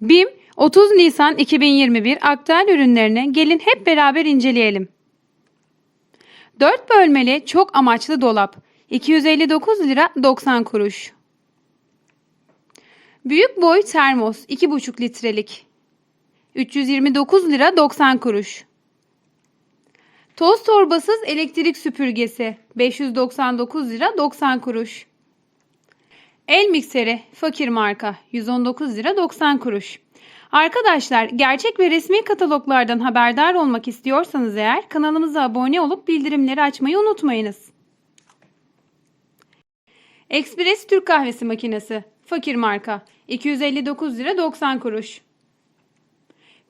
BİM 30 Nisan 2021 aktüel ürünlerini gelin hep beraber inceleyelim. 4 bölmeli çok amaçlı dolap 259 lira 90 kuruş. Büyük boy termos 2,5 litrelik 329 lira 90 kuruş. Toz torbasız elektrik süpürgesi 599 lira 90 kuruş. El mikseri fakir marka 119 lira 90 kuruş. Arkadaşlar gerçek ve resmi kataloglardan haberdar olmak istiyorsanız eğer kanalımıza abone olup bildirimleri açmayı unutmayınız. Express Türk kahvesi makinesi fakir marka 259 lira 90 kuruş.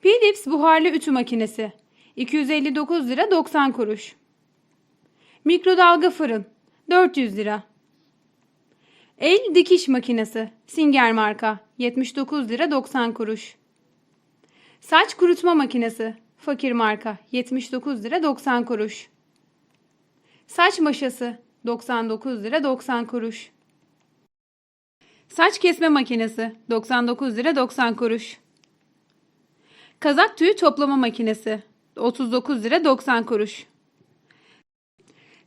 Philips buharlı ütü makinesi 259 lira 90 kuruş. Mikrodalga fırın 400 lira. El dikiş makinesi Singer marka 79 lira 90 kuruş. Saç kurutma makinesi Fakir marka 79 lira 90 kuruş. Saç maşası 99 lira 90 kuruş. Saç kesme makinesi 99 lira 90 kuruş. Kazak tüyü toplama makinesi 39 lira 90 kuruş.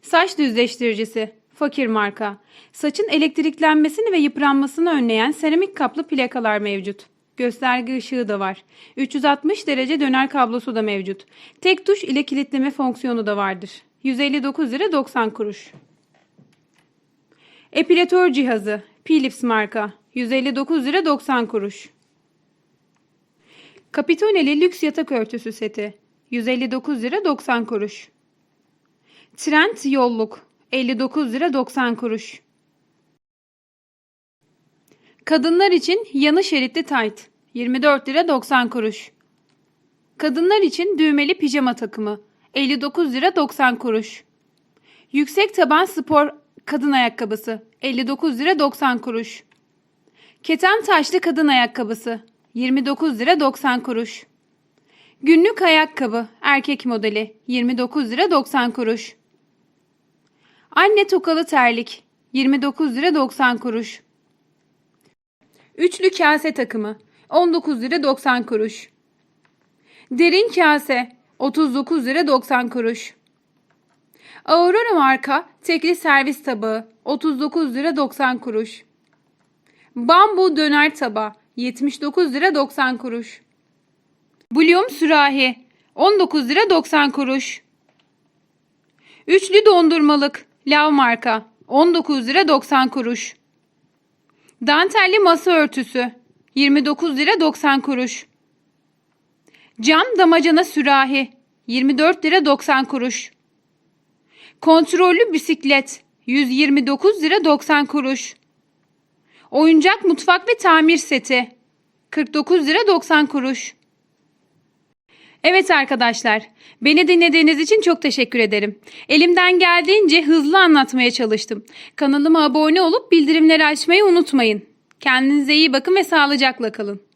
Saç düzleştiricisi fakir marka. Saçın elektriklenmesini ve yıpranmasını önleyen seramik kaplı plakalar mevcut. Gösterge ışığı da var. 360 derece döner kablosu da mevcut. Tek tuş ile kilitleme fonksiyonu da vardır. 159 lira 90 kuruş. Epilatör cihazı Philips marka 159 lira 90 kuruş. Kapitoneli lüks yatak örtüsü seti 159 lira 90 kuruş. Trend yolluk 59 lira 90 kuruş. Kadınlar için yanı şeritli tayt 24 lira 90 kuruş. Kadınlar için düğmeli pijama takımı 59 lira 90 kuruş. Yüksek taban spor kadın ayakkabısı 59 lira 90 kuruş. Keten taşlı kadın ayakkabısı 29 lira 90 kuruş. Günlük ayakkabı erkek modeli 29 lira 90 kuruş. Anne tokalı terlik 29 lira 90 kuruş. Üçlü kase takımı 19 lira 90 kuruş. Derin kase 39 lira 90 kuruş. Aurora marka tekli servis tabağı 39 lira 90 kuruş. Bambu döner taba 79 lira 90 kuruş. Bulyon sürahi 19 lira 90 kuruş. Üçlü dondurmalık lav marka 19 lira 90 kuruş. Dantelli masa örtüsü 29 lira 90 kuruş. Cam damacana sürahi 24 lira 90 kuruş. Kontrollü bisiklet 129 lira 90 kuruş. Oyuncak mutfak ve tamir seti 49 lira 90 kuruş. Evet arkadaşlar, beni dinlediğiniz için çok teşekkür ederim. Elimden geldiğince hızlı anlatmaya çalıştım. Kanalıma abone olup bildirimleri açmayı unutmayın. Kendinize iyi bakın ve sağlıcakla kalın.